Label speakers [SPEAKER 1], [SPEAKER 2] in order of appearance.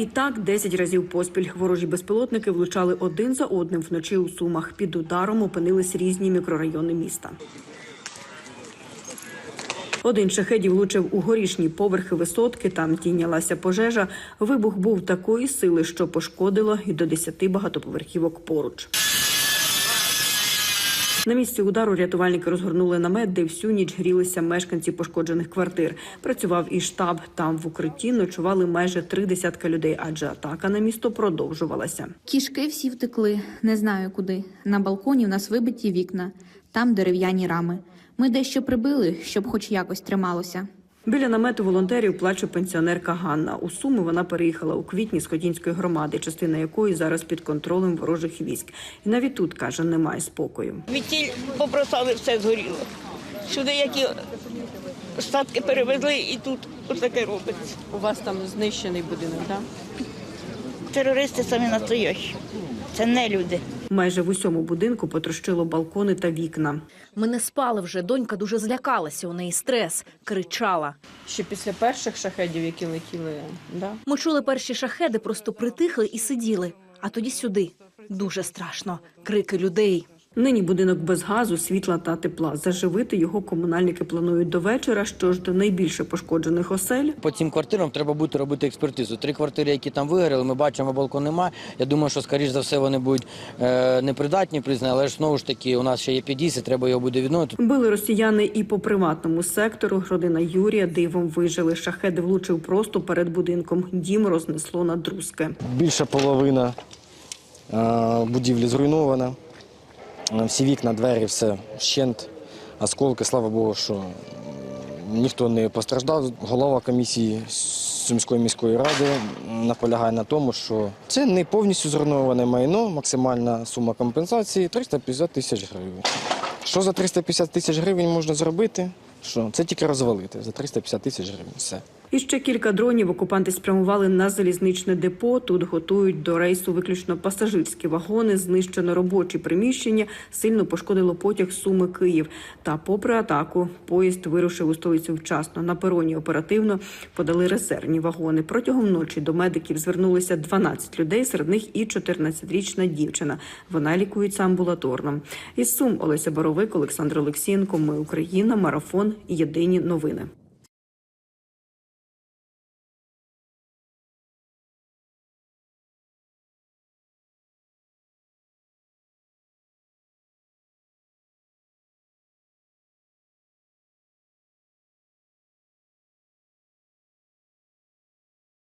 [SPEAKER 1] І так 10 разів поспіль ворожі безпілотники влучали один за одним вночі у Сумах. Під ударом опинились різні мікрорайони міста. Один шахедів влучив у горішні поверхи висотки. Там тінялася пожежа. Вибух був такої сили, що пошкодило і до 10 багатоповерхівок поруч. На місці удару рятувальники розгорнули намет, де всю ніч грілися мешканці пошкоджених квартир. Працював і штаб. Там в укритті ночували майже три десятка людей, адже атака на місто продовжувалася.
[SPEAKER 2] Кішки всі втекли, не знаю куди. На балконі в нас вибиті вікна, там дерев'яні рами. Ми дещо прибили, щоб хоч якось трималося.
[SPEAKER 1] Біля намету волонтерів плаче пенсіонерка Ганна. У Суми вона переїхала у квітні з Ходінської громади, частина якої зараз під контролем ворожих військ. І навіть тут каже, немає спокою.
[SPEAKER 3] Відтіль побросали, все згоріло. Сюди які статки перевезли, і тут таке робиться.
[SPEAKER 4] У вас там знищений будинок, так?
[SPEAKER 3] Терористи самі настоящі. Це не люди.
[SPEAKER 1] Майже в усьому будинку потрощило балкони та вікна.
[SPEAKER 5] Ми не спали вже. Донька дуже злякалася. У неї стрес, кричала.
[SPEAKER 4] Ще після перших шахедів, які летіли, да?
[SPEAKER 5] Ми чули перші шахеди, просто притихли і сиділи. А тоді сюди. Дуже страшно. Крики людей.
[SPEAKER 1] Нині будинок без газу, світла та тепла. Заживити його комунальники планують до вечора. Що ж до найбільше пошкоджених осель.
[SPEAKER 6] По цим квартирам треба буде робити експертизу. Три квартири, які там вигоріли, ми бачимо, балкон немає. Я думаю, що скоріш за все вони будуть е, непридатні, признані, але ж знову ж таки у нас ще є підіси, треба його буде відновити.
[SPEAKER 1] Били росіяни і по приватному сектору. Родина Юрія дивом вижили. Шахед влучив просто перед будинком. Дім рознесло на друзки.
[SPEAKER 7] Більша половина е, будівлі зруйнована. Всі вікна, двері, все вщент, осколки. Слава Богу, що ніхто не постраждав. Голова комісії Сумської міської ради наполягає на тому, що це не повністю зруйноване майно, максимальна сума компенсації 350 тисяч гривень. Що за 350 тисяч гривень можна зробити? Що? Це тільки розвалити за 350 тисяч гривень. Все.
[SPEAKER 1] І ще кілька дронів окупанти спрямували на залізничне депо. Тут готують до рейсу виключно пасажирські вагони, знищено робочі приміщення, сильно пошкодило потяг Суми Київ. Та, попри атаку, поїзд вирушив у столицю вчасно. На пероні оперативно подали резервні вагони. Протягом ночі до медиків звернулися 12 людей, серед них і 14-річна дівчина. Вона лікується амбулаторно. Із Сум Олеся Боровик, Олександр Олексієнко. Ми Україна. Марафон. Єдині новини.